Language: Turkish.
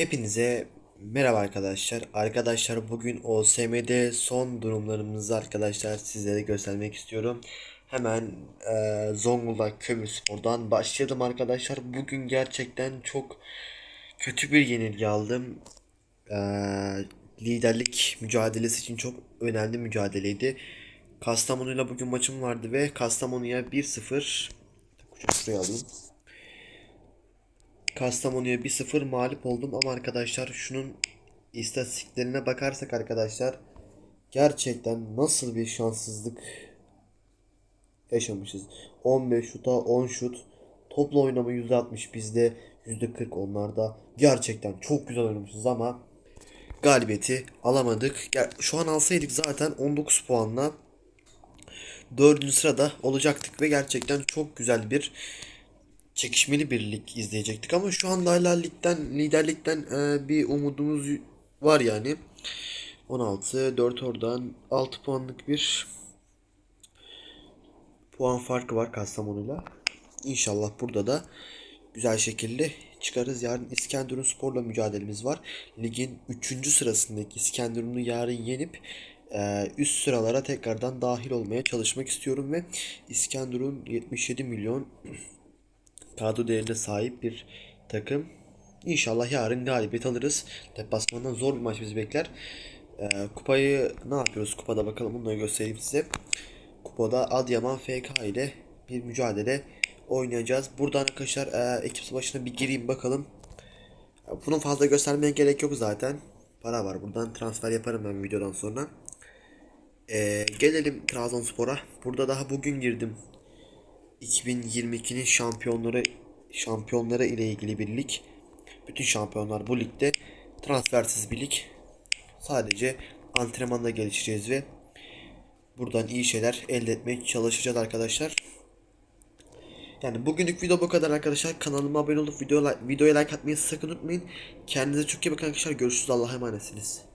Hepinize merhaba arkadaşlar. Arkadaşlar bugün OSM'de son durumlarımızı arkadaşlar sizlere göstermek istiyorum. Hemen eee Zonguldak Kömürspor'dan başlayalım arkadaşlar. Bugün gerçekten çok kötü bir yenilgi aldım. Eee, liderlik mücadelesi için çok önemli mücadeleydi. Kastamonu'yla bugün maçım vardı ve Kastamonu'ya 1-0 şuraya alayım. Kastamonu'ya 1-0 mağlup oldum ama arkadaşlar şunun istatistiklerine bakarsak arkadaşlar gerçekten nasıl bir şanssızlık yaşamışız. 15 şuta 10 şut. Topla oynama %60 bizde, %40 onlarda. Gerçekten çok güzel oynamışız ama galibiyeti alamadık. Şu an alsaydık zaten 19 puanla 4. sırada olacaktık ve gerçekten çok güzel bir çekişmeli bir lig izleyecektik ama şu anda hala ligden liderlikten e, bir umudumuz var yani. 16 4 oradan 6 puanlık bir puan farkı var Kastamonu'yla. İnşallah burada da güzel şekilde çıkarız. Yarın İskenderun Spor'la mücadelemiz var. Ligin 3. sırasındaki İskenderun'u yarın yenip e, üst sıralara tekrardan dahil olmaya çalışmak istiyorum ve İskenderun 77 milyon kadro değerine sahip bir takım. İnşallah yarın galibiyet alırız. Deplasmandan zor bir maç bizi bekler. Ee, kupayı ne yapıyoruz kupada bakalım bunu da göstereyim size. Kupada Adıyaman FK ile bir mücadele oynayacağız. Buradan arkadaşlar e, ekip savaşına bir gireyim bakalım. Bunun fazla göstermeye gerek yok zaten. Para var buradan transfer yaparım ben videodan sonra. Ee, gelelim Trabzonspor'a. Burada daha bugün girdim. 2022'nin şampiyonları şampiyonları ile ilgili bir lig. Bütün şampiyonlar bu ligde transfersiz bir lig. Sadece antrenmanda gelişeceğiz ve buradan iyi şeyler elde etmeye çalışacağız arkadaşlar. Yani bugünlük video bu kadar arkadaşlar. Kanalıma abone olup video, videoya like atmayı sakın unutmayın. Kendinize çok iyi bakın arkadaşlar. Görüşürüz. Allah'a emanetsiniz.